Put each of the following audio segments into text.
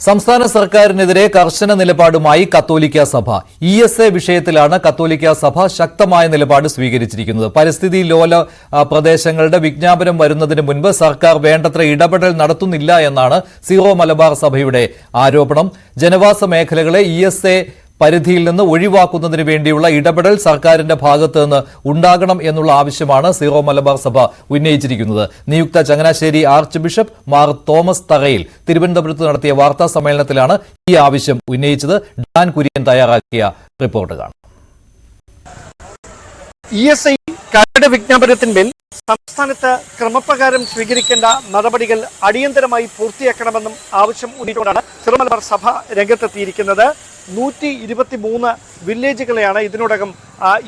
സംസ്ഥാന സർക്കാരിനെതിരെ കർശന നിലപാടുമായി കത്തോലിക്ക സഭ. ഇ എസ് എ വിഷയത്തിലാണ് കത്തോലിക്ക സഭ ശക്തമായ നിലപാട് സ്വീകരിച്ചിരിക്കുന്നത്. പരിസ്ഥിതി ലോല പ്രദേശങ്ങളുടെ വിജ്ഞാപനം വരുന്നതിന് മുൻപ് സർക്കാർ വേണ്ടത്ര ഇടപെടൽ നടത്തുന്നില്ല എന്നാണ് സീറോ മലബാർ സഭയുടെ ആരോപണം. ജനവാസ മേഖലകളെ ഇ എസ് എ പരിധിയിൽ നിന്ന് ഒഴിവാക്കുന്നതിന് വേണ്ടിയുള്ള ഇടപെടൽ സർക്കാരിന്റെ ഭാഗത്ത് നിന്ന് ഉണ്ടാകണം എന്നുള്ള ആവശ്യമാണ് സീറോ മലബാർ സഭ ഉന്നയിച്ചിരിക്കുന്നത്. നിയുക്ത Changanassery archbishop Mar Thomas Tharayil തിരുവനന്തപുരത്ത് നടത്തിയ വാർത്താ സമ്മേളനത്തിലാണ് ഈ ആവശ്യം ഉന്നയിച്ചത്. ഡാൻ കുര്യൻ തയ്യാറാക്കിയ റിപ്പോർട്ട് കാണാം. കരട് വിജ്ഞാപനത്തിന്മേൽ സംസ്ഥാനത്ത് ക്രമപ്രകാരം സ്വീകരിക്കേണ്ട നടപടികൾ അടിയന്തരമായി പൂർത്തിയാക്കണമെന്നും ആവശ്യം ഉന്നയിച്ചുകൊണ്ടാണ് തിരുമലബാർ സഭ രംഗത്തെത്തിയിരിക്കുന്നത്. നൂറ്റി ഇരുപത്തി മൂന്ന് വില്ലേജുകളെയാണ് ഇതിനോടകം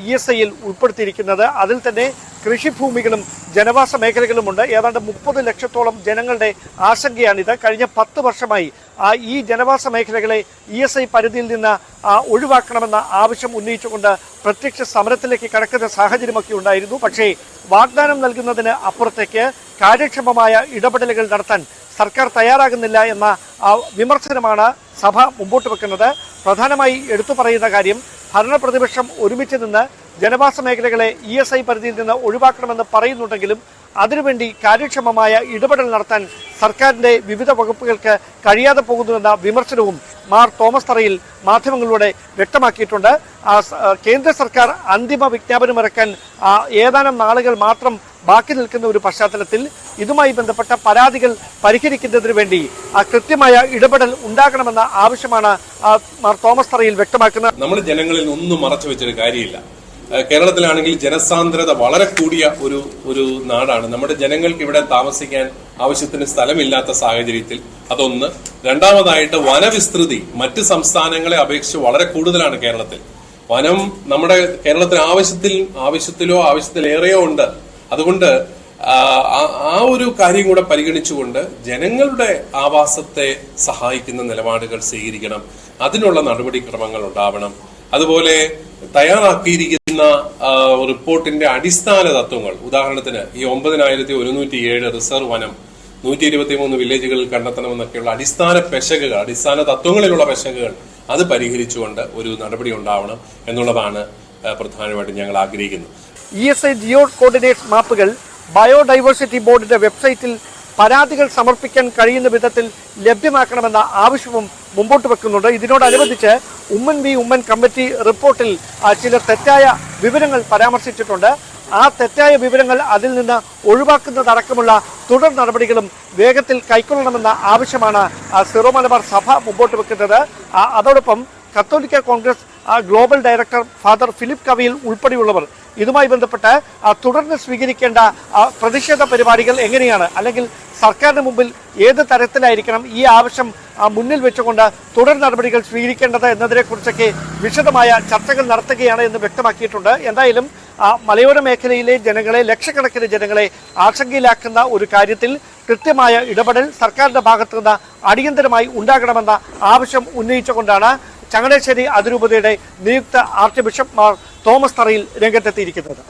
ഇ എസ് ഐയിൽ ഉൾപ്പെടുത്തിയിരിക്കുന്നത്. അതിൽ തന്നെ കൃഷിഭൂമികളും ജനവാസ മേഖലകളുമുണ്ട്. ഏതാണ്ട് മുപ്പത് ലക്ഷത്തോളം ജനങ്ങളുടെ ആശങ്കയാണിത്. കഴിഞ്ഞ പത്ത് വർഷമായി ഈ ജനവാസ മേഖലകളെ ഇ എസ് ഐ പരിധിയിൽ നിന്ന് ഒഴിവാക്കണമെന്ന ആവശ്യം ഉന്നയിച്ചുകൊണ്ട് പ്രത്യക്ഷ സമരത്തിലേക്ക് കടക്കുന്ന സാഹചര്യമൊക്കെ ഉണ്ടായിരുന്നു. പക്ഷേ വാഗ്ദാനം നൽകുന്നതിന് അപ്പുറത്തേക്ക് കാര്യക്ഷമമായ ഇടപെടലുകൾ നടത്താൻ സർക്കാർ തയ്യാറാകുന്നില്ല എന്ന വിമർശനമാണ് സഭ മുമ്പോട്ട് വെക്കുന്നത്. പ്രധാനമായി എടുത്തു പറയുന്ന കാര്യം ഭരണപ്രതിപക്ഷം ഒരുമിച്ച് നിന്ന് ജനവാസ മേഖലകളെ ഇ എസ് ഐ പരിധിയിൽ നിന്ന് ഒഴിവാക്കണമെന്ന് പറയുന്നുണ്ടെങ്കിലും അതിനുവേണ്ടി കാര്യക്ഷമമായ ഇടപെടൽ നടത്താൻ സർക്കാരിന്റെ വിവിധ വകുപ്പുകൾക്ക് കഴിയാതെ പോകുന്നുവെന്ന വിമർശനവും മാർ തോമസ് തറയിൽ മാധ്യമങ്ങളിലൂടെ വ്യക്തമാക്കിയിട്ടുണ്ട്. കേന്ദ്ര സർക്കാർ അന്തിമ വിജ്ഞാപനം ഇറക്കാൻ ഏതാനും നാളുകൾ മാത്രം ബാക്കി നിൽക്കുന്ന ഒരു പശ്ചാത്തലത്തിൽ ഇതുമായി ബന്ധപ്പെട്ട പരാതികൾ പരിഹരിക്കുന്നതിന് വേണ്ടി കൃത്യമായ ഇടപെടൽ ഉണ്ടാകണമെന്ന ആവശ്യമാണ് മാർ തോമസ് തറയിൽ വ്യക്തമാക്കുന്നത്. നമ്മൾ ജനങ്ങളിൽ ഒന്നും മറച്ചു വെച്ചൊരു കാര്യമില്ല. കേരളത്തിലാണെങ്കിൽ ജനസാന്ദ്രത വളരെ കൂടിയ ഒരു ഒരു നാടാണ്. നമ്മുടെ ജനങ്ങൾക്ക് ഇവിടെ താമസിക്കാൻ ആവശ്യത്തിന് സ്ഥലമില്ലാത്ത സാഹചര്യത്തിൽ അതൊന്ന്. രണ്ടാമതായിട്ട് വനവിസ്തൃതി. മറ്റ് സംസ്ഥാനങ്ങളെ അപേക്ഷിച്ച് വളരെ കൂടുതലാണ് കേരളത്തിൽ. വനം നമ്മുടെ കേരളത്തിന് ആവശ്യത്തിൽ ആവശ്യത്തിലോ ആവശ്യത്തിലേറെയോ ഉണ്ട്. അതുകൊണ്ട് ആ, ഒരു കാര്യം കൂടെ പരിഗണിച്ചുകൊണ്ട് ജനങ്ങളുടെ ആവാസത്തെ സഹായിക്കുന്ന നിലപാടുകൾ സ്വീകരിക്കണം. അതിനുള്ള നടപടിക്രമങ്ങൾ ഉണ്ടാവണം. അതുപോലെ തയ്യാറാക്കിയിരിക്കുന്ന ആ, റിപ്പോർട്ടിന്റെ അടിസ്ഥാന തത്വങ്ങൾ. ഉദാഹരണത്തിന് ഈ ഒമ്പതിനായിരത്തി ഒരുന്നൂറ്റി ഏഴ് റിസർവ് വനം നൂറ്റി ഇരുപത്തി മൂന്ന് വില്ലേജുകളിൽ കണ്ടെത്തണമെന്നൊക്കെയുള്ള അടിസ്ഥാന പെശകുകൾ അടിസ്ഥാന തത്വങ്ങളിലുള്ള പെശകുകൾ അത് പരിഹരിച്ചുകൊണ്ട് ഒരു നടപടി ഉണ്ടാവണം എന്നുള്ളതാണ് പ്രധാനമായിട്ടും ഞങ്ങൾ ആഗ്രഹിക്കുന്നത്. E S I geo coordinate മാപ്പുകൾ ബയോഡൈവേഴ്സിറ്റി ബോർഡിന്റെ വെബ്സൈറ്റിൽ പരാതികൾ സമർപ്പിക്കാൻ കഴിയുന്ന വിധത്തിൽ ലഭ്യമാക്കണമെന്ന ആവശ്യവും മുമ്പോട്ട് വെക്കുന്നുണ്ട്. ഇതിനോടനുബന്ധിച്ച് ഉമ്മൻ വി ഉമ്മൻ കമ്മിറ്റി റിപ്പോർട്ടിൽ ചില തെറ്റായ വിവരങ്ങൾ പരാമർശിച്ചിട്ടുണ്ട്. ആ തെറ്റായ വിവരങ്ങൾ അതിൽ നിന്ന് ഒഴിവാക്കുന്നതടക്കമുള്ള തുടർ നടപടികളും വേഗത്തിൽ കൈക്കൊള്ളണമെന്ന ആവശ്യമാണ് സിറോ മലബാർ സഭ മുമ്പോട്ട് വെക്കുന്നത്. അതോടൊപ്പം കത്തോലിക്ക Congress global director father Philip Kaviyil ഉൾപ്പെടെയുള്ളവർ ഇതുമായി ബന്ധപ്പെട്ട് തുടർന്ന് സ്വീകരിക്കേണ്ട പ്രതിഷേധ പരിപാടികൾ എങ്ങനെയാണ്? അല്ലെങ്കിൽ സർക്കാരിന് മുമ്പിൽ ഏത് തരത്തിലായിരിക്കണം ഈ ആവശ്യം മുന്നിൽ വെച്ചുകൊണ്ട് തുടർ നടപടികൾ സ്വീകരിക്കേണ്ടത് എന്നതിനെക്കുറിച്ചൊക്കെ വിശദമായ ചർച്ചകൾ നടത്തുകയാണ് എന്ന് വ്യക്തമാക്കിയിട്ടുണ്ട്. എന്തായാലും മലയോര മേഖലയിലെ ജനങ്ങളെ ലക്ഷക്കണക്കിന് ജനങ്ങളെ ആശങ്കയിലാക്കുന്ന ഒരു കാര്യത്തിൽ കൃത്യമായ ഇടപെടൽ സർക്കാരിന്റെ ഭാഗത്തു നിന്ന് അടിയന്തരമായി ഉണ്ടാകണമെന്ന ആവശ്യം ഉന്നയിച്ചുകൊണ്ടാണ് ചങ്ങനാശ്ശേരി അതിരൂപതയുടെ നിയുക്ത ആർച്ച് ബിഷപ്പ് മാർ തോമസ് തറയിൽ രംഗത്തെത്തിയിരിക്കുന്നത്.